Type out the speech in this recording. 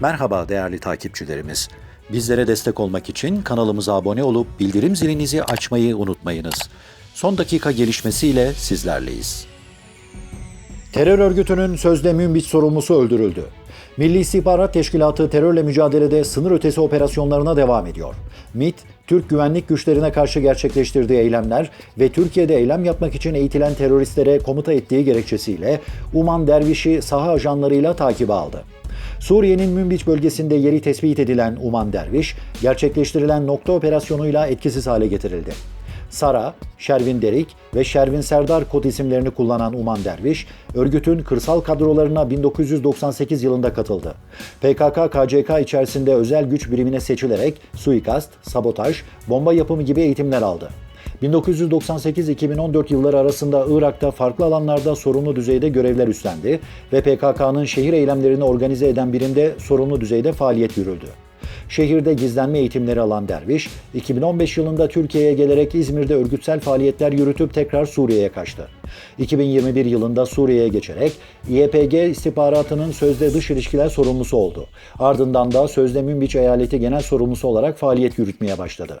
Merhaba değerli takipçilerimiz. Bizlere destek olmak için kanalımıza abone olup bildirim zilinizi açmayı unutmayınız. Son dakika gelişmesiyle sizlerleyiz. Terör örgütünün sözde Münbiç sorumlusu öldürüldü. Milli İstihbarat Teşkilatı terörle mücadelede sınır ötesi operasyonlarına devam ediyor. MİT, Türk güvenlik güçlerine karşı gerçekleştirdiği eylemler ve Türkiye'de eylem yapmak için eğitilen teröristlere komuta ettiği gerekçesiyle Uman Derviş'i saha ajanlarıyla takibe aldı. Suriye'nin Münbiç bölgesinde yeri tespit edilen Uman Derviş, gerçekleştirilen nokta operasyonuyla etkisiz hale getirildi. Sara, Şervin Derik ve Şervin Serdar kod isimlerini kullanan Uman Derviş, örgütün kırsal kadrolarına 1998 yılında katıldı. PKK-KCK içerisinde özel güç birimine seçilerek suikast, sabotaj, bomba yapımı gibi eğitimler aldı. 1998-2014 yılları arasında Irak'ta farklı alanlarda sorumlu düzeyde görevler üstlendi ve PKK'nın şehir eylemlerini organize eden birimde sorumlu düzeyde faaliyet yürüldü. Şehirde gizlenme eğitimleri alan Derviş, 2015 yılında Türkiye'ye gelerek İzmir'de örgütsel faaliyetler yürütüp tekrar Suriye'ye kaçtı. 2021 yılında Suriye'ye geçerek İEPG istihbaratının sözde dış ilişkiler sorumlusu oldu. Ardından da sözde Münbiç eyaleti genel sorumlusu olarak faaliyet yürütmeye başladı.